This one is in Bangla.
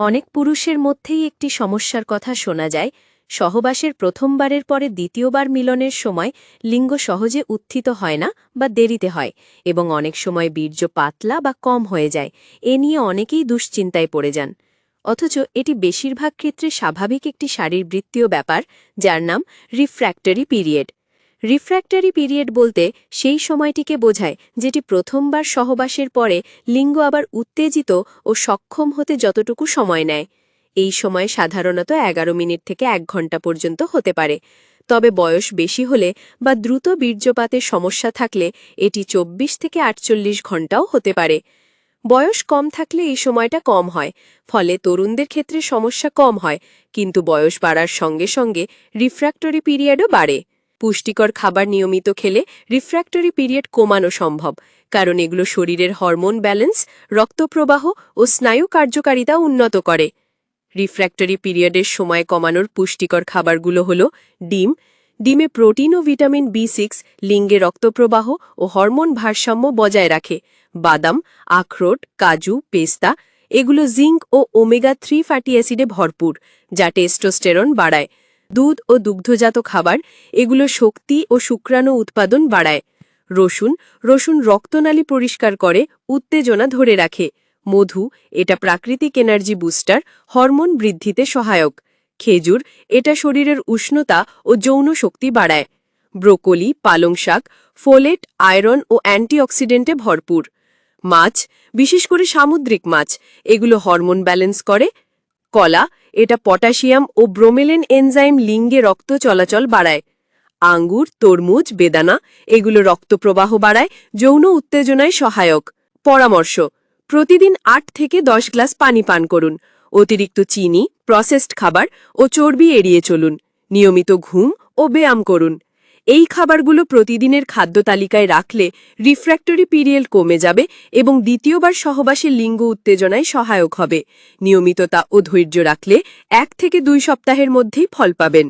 অনেক পুরুষের মধ্যেই একটি সমস্যার কথা শোনা যায়। সহবাসের প্রথমবারের পরে দ্বিতীয়বার মিলনের সময় লিঙ্গ সহজে উত্থিত হয় না বা দেরিতে হয় এবং অনেক সময় বীর্য পাতলা বা কম হয়ে যায়। এ নিয়ে অনেকেই দুশ্চিন্তায় পড়ে যান। অথচ এটি বেশিরভাগ ক্ষেত্রে স্বাভাবিক একটি শারীরবৃত্তীয় ব্যাপার, যার নাম রিফ্র্যাক্টরি পিরিয়ড রিফ্র্যাক্টরি পিরিয়ড বলতে সেই সময়টিকে বোঝায়, যেটি প্রথমবার সহবাসের পরে লিঙ্গ আবার উত্তেজিত ও সক্ষম হতে যতটুকু সময় নেয়। এই সময় সাধারণত এগারো মিনিট থেকে এক ঘণ্টা পর্যন্ত হতে পারে। তবে বয়স বেশি হলে বা দ্রুত বীর্যপাতের সমস্যা থাকলে এটি ২৪ থেকে আটচল্লিশ ঘন্টাও হতে পারে। বয়স কম থাকলে এই সময়টা কম হয়, ফলে তরুণদের ক্ষেত্রে সমস্যা কম হয়, কিন্তু বয়স বাড়ার সঙ্গে সঙ্গে রিফ্র্যাক্টরি পিরিয়ডও বাড়ে। পুষ্টিকর খাবার নিয়মিত খেলে রিফ্র্যাক্টরি পিরিয়ড কমানো সম্ভব, কারণ এগুলো শরীরের হরমোন ব্যালেন্স রক্তপ্রবাহ ও স্নায়ু কার্যকারিতা উন্নত করে। রিফ্র্যাক্টরি পিরিয়ডের সময় কমানোর পুষ্টিকর খাবারগুলো হল ডিম। ডিমে প্রোটিন ও ভিটামিন বি সিক্স লিঙ্গে রক্তপ্রবাহ ও হরমোন ভারসাম্য বজায় রাখে। বাদাম, আখরোট, কাজু, পেস্তা, এগুলো জিঙ্ক ও ওমেগা থ্রি ফ্যাটি অ্যাসিডে ভরপুর, যা টেস্টোস্টেরন বাড়ায়। দুধ ও দুগ্ধজাত খাবার, এগুলো শক্তি ও শুক্রাণু উৎপাদন বাড়ায়। রসুন রসুন রক্তনালী পরিষ্কার করে, উত্তেজনা ধরে রাখে। মধু, এটা প্রাকৃতিক এনার্জি বুস্টার, হরমোন বৃদ্ধিতে সহায়ক। খেজুর, এটা শরীরের উষ্ণতা ও যৌন শক্তি বাড়ায়। ব্রোকলি, পালং শাক, ফোলেট, আয়রন ও অ্যান্টিঅক্সিডেন্টে ভরপুর। মাছ, বিশেষ করে সামুদ্রিক মাছ, এগুলো হরমোন ব্যালেন্স করে কলা, এটা পটাশিয়াম ও ব্রোমেলেন এনজাইম লিঙ্গে রক্ত চলাচল বাড়ায়। আঙ্গুর, তরমুজ, বেদানা, এগুলো রক্তপ্রবাহ বাড়ায়, যৌন উত্তেজনায় সহায়ক। পরামর্শ, প্রতিদিন আট থেকে দশ গ্লাস পানি পান করুন। অতিরিক্ত চিনি, প্রসেসড খাবার ও চর্বি এড়িয়ে চলুন। নিয়মিত ঘুম ও ব্যায়াম করুন। এই খাবারগুলো প্রতিদিনের খাদ্য তালিকায় রাখলে রিফ্র্যাক্টরি পিরিয়ড কমে যাবে এবং দ্বিতীয়বার সহবাসের লিঙ্গ উত্তেজনায় সহায়ক হবে। নিয়মিততা ও ধৈর্য রাখলে এক থেকে দুই সপ্তাহের মধ্যেই ফল পাবেন।